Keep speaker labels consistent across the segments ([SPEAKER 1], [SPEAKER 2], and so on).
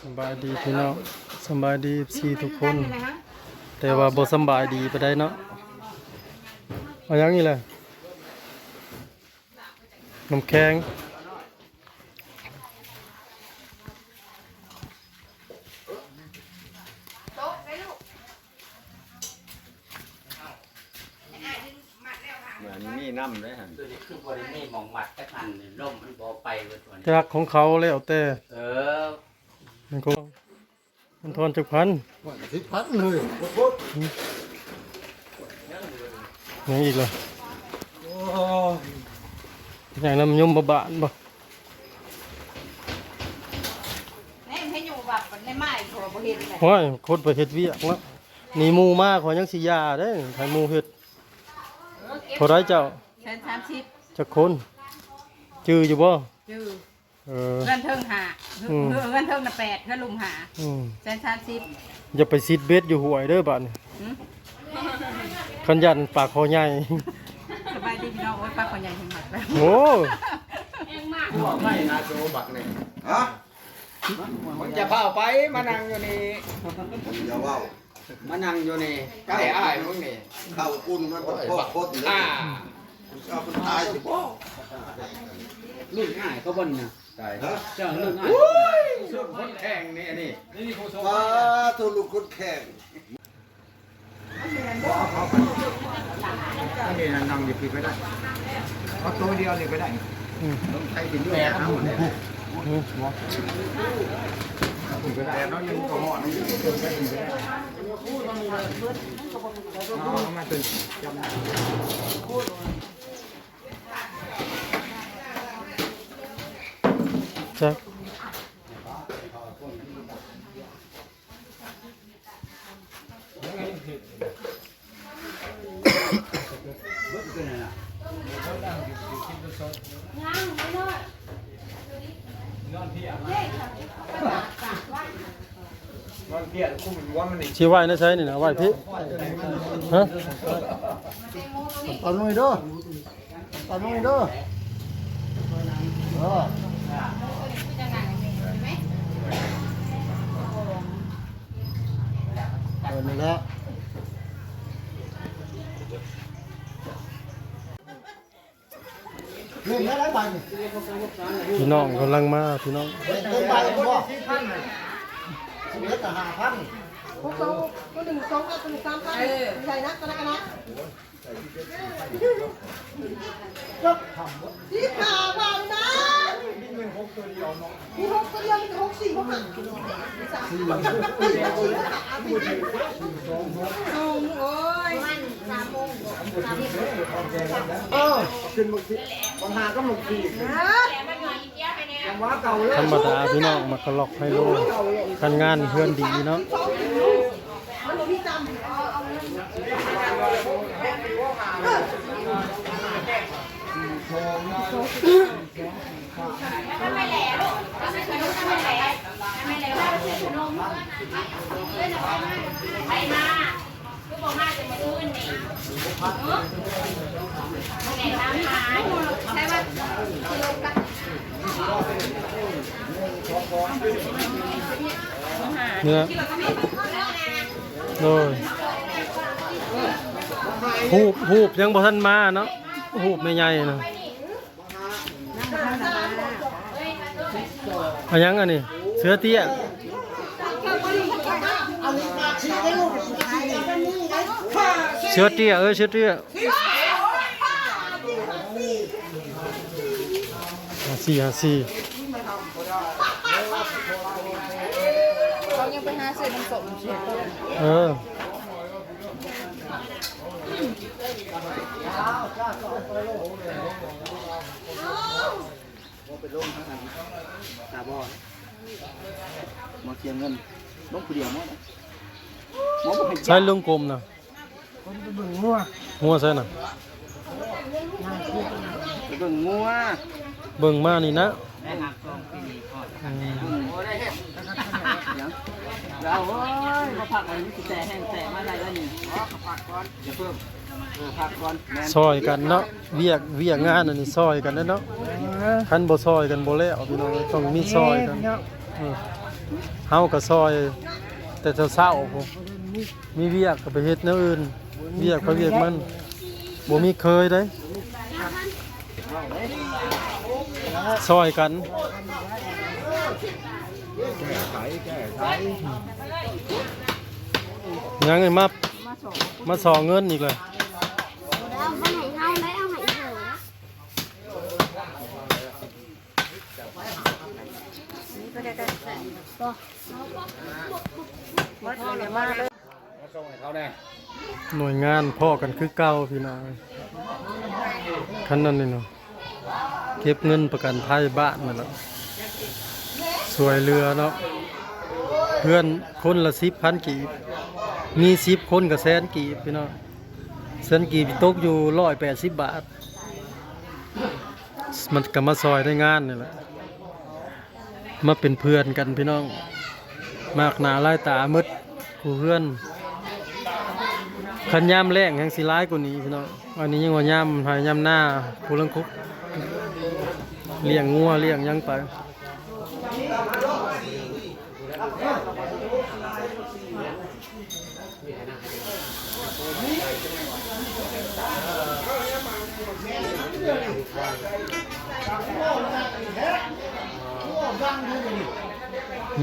[SPEAKER 1] สำบายดีพี่น้องสำบายดีพี่ทุกคน แต่ว่าบ่สำบายดีไปได้เนาะเอาอย่างนี้แหละน้ำแข็ง
[SPEAKER 2] เหมือนมีน้ำเลยฮะ
[SPEAKER 3] ตัวนี้คือบริเวณมองหมัดกระทันนี่ล่มมันบอไปเว้ยตัวนี้
[SPEAKER 1] จักของเขาแล้วแต่
[SPEAKER 3] เออ
[SPEAKER 1] มันก็มันทอนจักพัน
[SPEAKER 2] สิบพันเลย
[SPEAKER 1] ยังอีกเหรออย่างน้ำยมบะบานบ่
[SPEAKER 4] แน่ให้อยู่แบบในไม้ขอบ่เห็นเลย
[SPEAKER 1] ห้อยโคตรไปเฮ็ดเวียกแล้วนี่หมู่มากขอยังสิยาเด้ให้หมู่เฮ็ดเท่าไรเจ้า
[SPEAKER 4] แสนสามสิบ
[SPEAKER 1] จักคนจื้ออยู่บ่
[SPEAKER 4] จื้อ
[SPEAKER 1] เออ
[SPEAKER 4] เงินเทิงหา
[SPEAKER 1] อืม
[SPEAKER 4] เงินเทิงน่ะแปดเงินลุมหา
[SPEAKER 1] อืม
[SPEAKER 4] แสนสามสิบ
[SPEAKER 1] อย่าไปซิดเบ็ดอยู่หวยเด้อบัดนี้
[SPEAKER 4] หืม
[SPEAKER 1] คันยันปากคอใหญ่
[SPEAKER 4] สบายดีพี่น้องโอ้ยป้าคนใหญ่ถึงหมัดแล้ว
[SPEAKER 1] โอ้
[SPEAKER 2] บอกไม่นะโจบักเนี่ยฮะมันจะพาไปมานั่งอยู่นี่
[SPEAKER 5] อย่าว่า
[SPEAKER 2] มานั่งอยู่นี่ใกล้อ้ายมึงนี่
[SPEAKER 5] เข้าอุ่นมันก็พกโคตรเลย
[SPEAKER 2] อ่า
[SPEAKER 5] เอาคนตายสิบ่
[SPEAKER 3] รุ่นง่ายเขาบนนะ
[SPEAKER 2] ใช่
[SPEAKER 3] เจ้ารุ่นง่าย
[SPEAKER 2] สุดคนแข่งนี่อันนี้
[SPEAKER 5] ว้าทุลุคนแข่ง
[SPEAKER 2] อันนี้นั่งอยู่พี่ก็ได้เอาตัวเดียวนี่ก็ได้
[SPEAKER 1] อืม
[SPEAKER 2] ต้องใช้ดินด้วยนะหมดเลย
[SPEAKER 1] อืม
[SPEAKER 2] แต่น้องยังก็เหมาะนี่เกินไปถึงไปได้เอามาตึงจำ
[SPEAKER 1] จัก
[SPEAKER 2] มันเพี้ยนคุ้มว่ามันนี่
[SPEAKER 1] สิไห ว้นะใช้นี่นะไหว้พี่ฮะ
[SPEAKER 5] ตอนนู้น เด้อตอนนู้นเด้อเออเออนี่แหละเล่นได้หลายใบนี่
[SPEAKER 1] พี่น้องกำลังมาพี่น้อง
[SPEAKER 5] เล่นได้ใบบ่สิบเอ็ดกับห้าพัน
[SPEAKER 6] พวกเราตัวหนึ่งสองตัวหนึ่งสามพันใหญ่นักกันนะกันนะที่ขาเบานะมีหกตัวเดียวเนาะมีหกตัวเดียว
[SPEAKER 5] เออขึ้นบางทีบางหาก็บางที
[SPEAKER 6] นะ
[SPEAKER 5] ยังว่าเก่าเลย
[SPEAKER 1] ธรรมดาพี่น้องมากระลอกไฮโลคันงานเพื่อนดีเนาะ
[SPEAKER 6] องมันหนูพี่จำ เอาเอา
[SPEAKER 4] ไปมาคือบอกมาจะมาซื้อนี่ไหนน้ำหายใช่ป่ะ
[SPEAKER 1] เนื้อโดยหูบหูบยังบ่ทันมาเนาะหูบไม่ใหญ่ๆนะ เอายังอันนี้เสือเตี้ยเสือเตี้ยเอ้เสือเตี้ยหาสี่หาสี่
[SPEAKER 4] เรายังไปหาซื้อน้ำส้มเชีย
[SPEAKER 1] เออ
[SPEAKER 3] ตาบอดมาเคียงเงินลงผู้เดียวมั้งมองบ่เห็น
[SPEAKER 1] ใช้ลุงกลมนะงัวใช่น่ะ
[SPEAKER 3] ไปเบิ่งงัว
[SPEAKER 1] เบิ่งมานี่นะ
[SPEAKER 3] ได้หักกองปีนี้พอ
[SPEAKER 1] อืม
[SPEAKER 3] โอ้ได้เฮ็ดยังเราเอ้ยมาผักอะไรนี่สิแต่แห้งแต่มาได้แล้วนี่อ๋อผักก่อนอย่าเพิ่ม เออผักก่อนแม่น
[SPEAKER 1] ซอยกันเนาะเวียกเวียกงานอันนี้ซอยกันเด้อเนาะคันบ่ซอยกันบ่แล้วพี่น้องต้องมีซอยกันเออเฮาก็ซอย แต่เช้าๆพุ่นมีเวียกก็ไปเฮ็ดแนวอื่น เวียกไปเวียกมันบ่มีเคยได้ซอยกัน
[SPEAKER 2] แก้ไขแก้ไข
[SPEAKER 1] ยังไงมามาสอเงินอีกเลย
[SPEAKER 4] เอาไปไหนเฮาได้เอาไหนเถอะไรต่อ
[SPEAKER 2] มาเลยส่งให้เขาแน่
[SPEAKER 1] หน่วยงานพ่อกันคือเก่าพี่น้องคันนั้นนี่เนาะเก็บเงินประกันภัยบ้านมาแล้วสวยเรือเนาะเพื่อนคนละสิบพันกีบมีสิบคนกับแสนกีบพี่น้อง แสนกีบตกอยู่ร้อยแปดสิบบาท มันก็มาซอยได้งานนี่แหละมาเป็นเพื่อนกันพี่น้อง มากหนาลายตามืดกูเพื่อนคันยามแรงแห่งสิร้ายกว่านี้พี่น้องอันนี้ยังว่ายามหายยามหน้าผู้ลังคุกเลี้ยงงัวเลี้ยงยังไป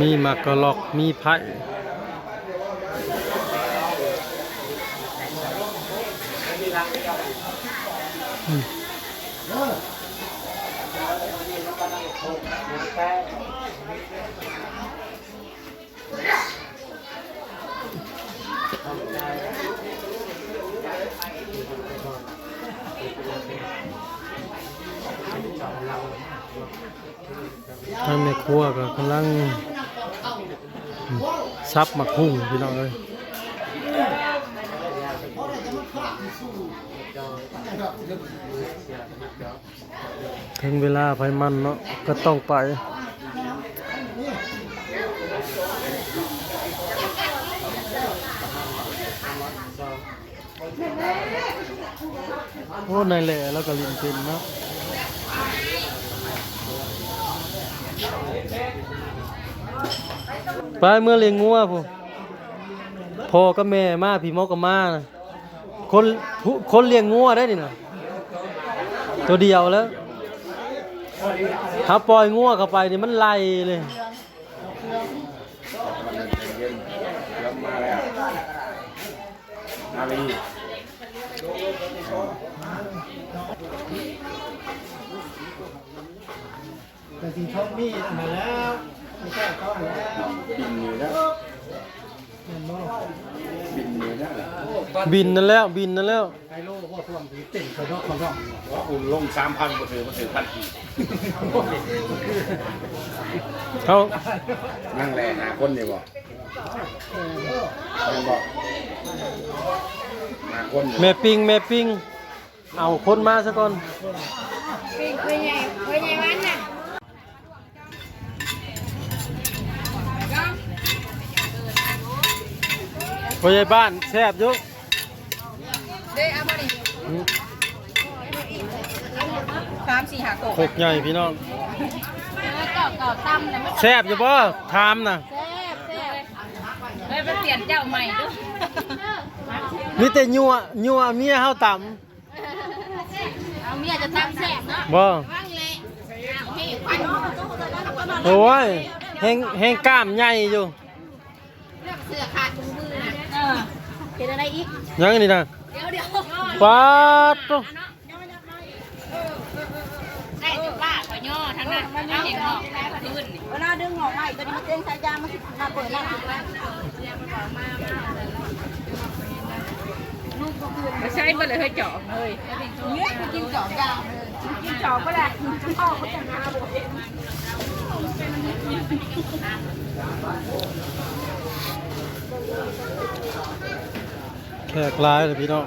[SPEAKER 1] มีมักกะลอกมีไผ่ทางแม่ครัวก็กำลัง ซับมักหุ่งพี่น้องเอ้ยถึงเวลาไฟมันเนาะก็ต้องไปโอ้นแหล่แล้วก็ลินเป็นเนาะ ไปเมื่อเลี้ยงงัวพูพ่อกับแม่มาพี่มอกับมานะคนคนเลี้ยงงัวได้นี่นะตัวเดียวแล้วถ้าปล่อยงัวเข้าไปนี่มันไล่เลย
[SPEAKER 2] เย็นเริ่มมาแล้วนาลี
[SPEAKER 5] แต่ชอบมีดมาแล้ว ไม่ใช่เขาแล้ว
[SPEAKER 2] บินอยู่แล้ว
[SPEAKER 5] เห็นบ่
[SPEAKER 2] บินอยู่แล้ว
[SPEAKER 1] บินนั่นแล้วบินนั่นแล้ว
[SPEAKER 5] ไฮโลพ่อท่วงถือเต็มเขาดอกเขาดอก
[SPEAKER 2] ว่าอุ่นลงสามพันมาถือมาถือพันกี่
[SPEAKER 1] เขา
[SPEAKER 2] นั่งแลหาคนนี่บ่นั่งบอกหาคนนี่
[SPEAKER 1] แม่ปิงแม่ปิงเอาคนมาซะก่อน
[SPEAKER 4] เป็นคุยใหญ่คุยใหญ่วันน่ะ
[SPEAKER 1] พ่อใหญ่บ้านแซ่บอยุก
[SPEAKER 6] เด้เอาบ่ดิสามสี่หาโก
[SPEAKER 1] หกใหญ่พี่น้อง
[SPEAKER 4] เก่าเก่าตั้มเลยไม่
[SPEAKER 1] แซ่บอยู่บ่ถามนะ
[SPEAKER 4] แซ่บแซ่บ
[SPEAKER 6] เฮ้ยไปเปลี่ยนเจ้าใหม่ดู
[SPEAKER 1] มีแต่ยัวยัวเมียเฮาต่
[SPEAKER 4] เอาเมียจะตั้มแซ่บเนาะำ
[SPEAKER 1] บ่
[SPEAKER 4] ว่างเลยเอาให้ควัน
[SPEAKER 1] โอ้ยแหงแหงกล้ามใหญ่อยู่
[SPEAKER 4] เลือกเสื้อขาดถุงมือนะ เออเป็นอะไรอีก
[SPEAKER 1] ยังนี่นะ
[SPEAKER 4] เดี๋ยวเดี๋ยว
[SPEAKER 1] ปาดโต
[SPEAKER 6] ได้จุป้าขอย่อทั้งนั้นเอาเห็นหอกขึ้น
[SPEAKER 4] เวลาดึงออกมาอีกตัวนี้มันเต้นสายยางมันมาเปิดหน้าถูกไหม
[SPEAKER 6] มาใช้เบอร์เลยเฮ้ยจอกเลย
[SPEAKER 4] เนี่ยไปกินจอกยางเลยกินจอกก็แหละพ่อเขาจะหาบท
[SPEAKER 1] แขกหลายเลยพี่น้อง